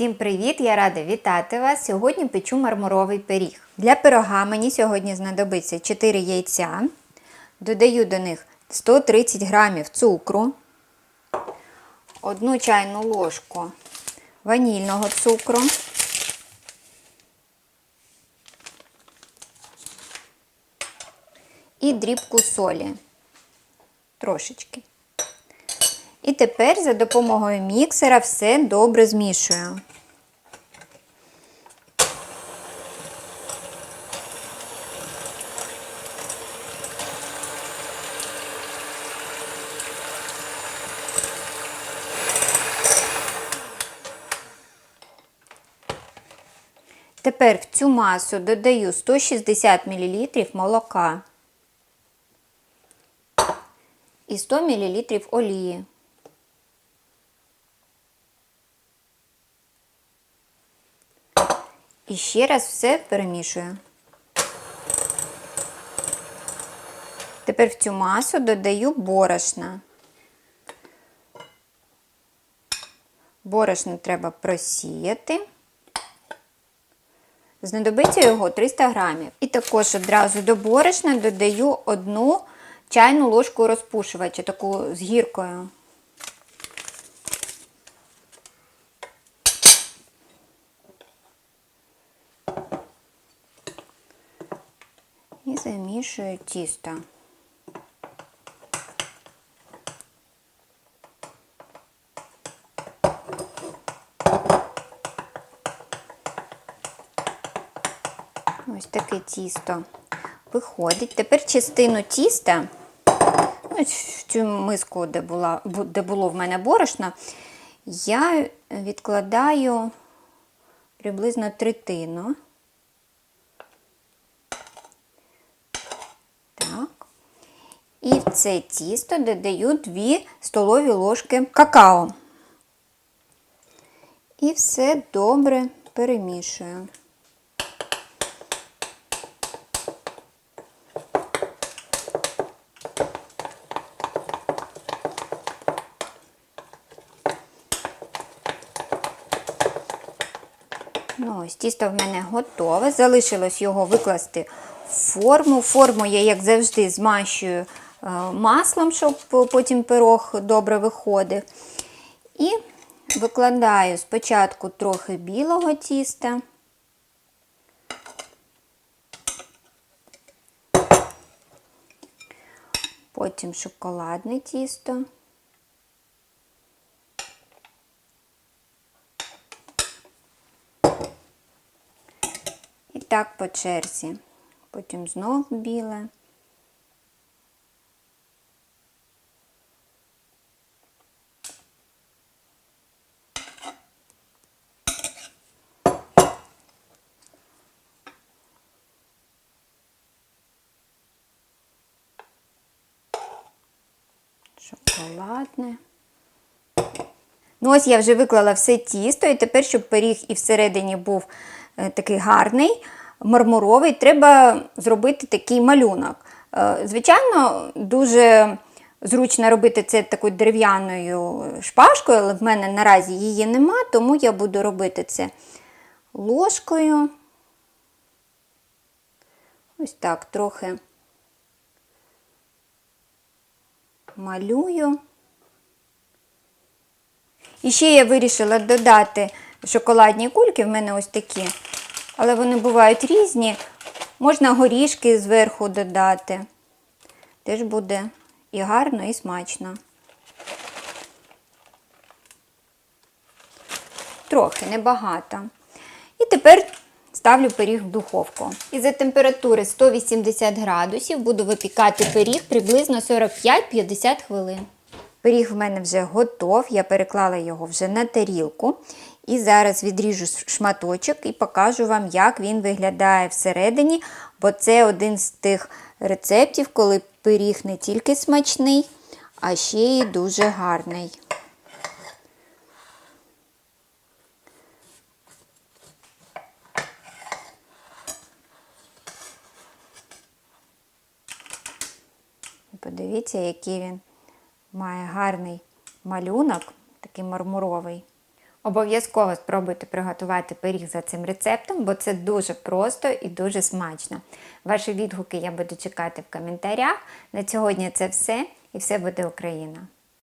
Всім привіт! Я рада вітати вас. Сьогодні печу мармуровий пиріг. Для пирога мені сьогодні знадобиться 4 яйця. Додаю до них 130 грамів цукру, 1 чайну ложку ванільного цукру, і дрібку солі. Трошечки. І тепер за допомогою міксера все добре змішую. Тепер в цю масу додаю 160 мл молока і 100 мл олії. І ще раз все перемішую. Тепер в цю масу додаю борошна. Борошно треба просіяти. Знадобиться його 300 грамів. І також одразу до борошна додаю одну чайну ложку розпушувача, таку з гіркою. І замішую тісто. Ось таке тісто виходить. Тепер частину тіста, ось в цю миску, де, була, де було в мене борошно, я відкладаю приблизно третину. Так. І в це тісто додаю 2 столові ложки какао. І все добре перемішую. Ну, ось тісто в мене готове. Залишилось його викласти форму. Форму я, як завжди, змащую е, маслом, щоб потім пирог добре виходив. І викладаю спочатку трохи білого тіста. Потім шоколадне тісто. І так по черзі. Потім знов біле. Шоколадне. Ну, ось я вже виклала все тісто, і тепер, щоб пиріг і всередині був е, такий гарний, мармуровий, треба зробити такий малюнок. Е, звичайно, дуже зручно робити це такою дерев'яною шпажкою, але в мене наразі її нема, тому я буду робити це ложкою. Ось так трохи малюю. І ще я вирішила додати шоколадні кульки, в мене ось такі, але вони бувають різні. Можна горішки зверху додати. Теж буде і гарно, і смачно. Трохи, небагато. І тепер ставлю пиріг в духовку. І за температури 180 градусів буду випікати пиріг приблизно 45-50 хвилин. Пиріг в мене вже готов, я переклала його вже на тарілку. І зараз відріжу шматочок і покажу вам, як він виглядає всередині, бо це один з тих рецептів, коли пиріг не тільки смачний, а ще й дуже гарний. Подивіться, який він має гарний малюнок, такий мармуровий. Обов'язково спробуйте приготувати пиріг за цим рецептом, бо це дуже просто і дуже смачно. Ваші відгуки я буду чекати в коментарях. На сьогодні це все і все буде Україна!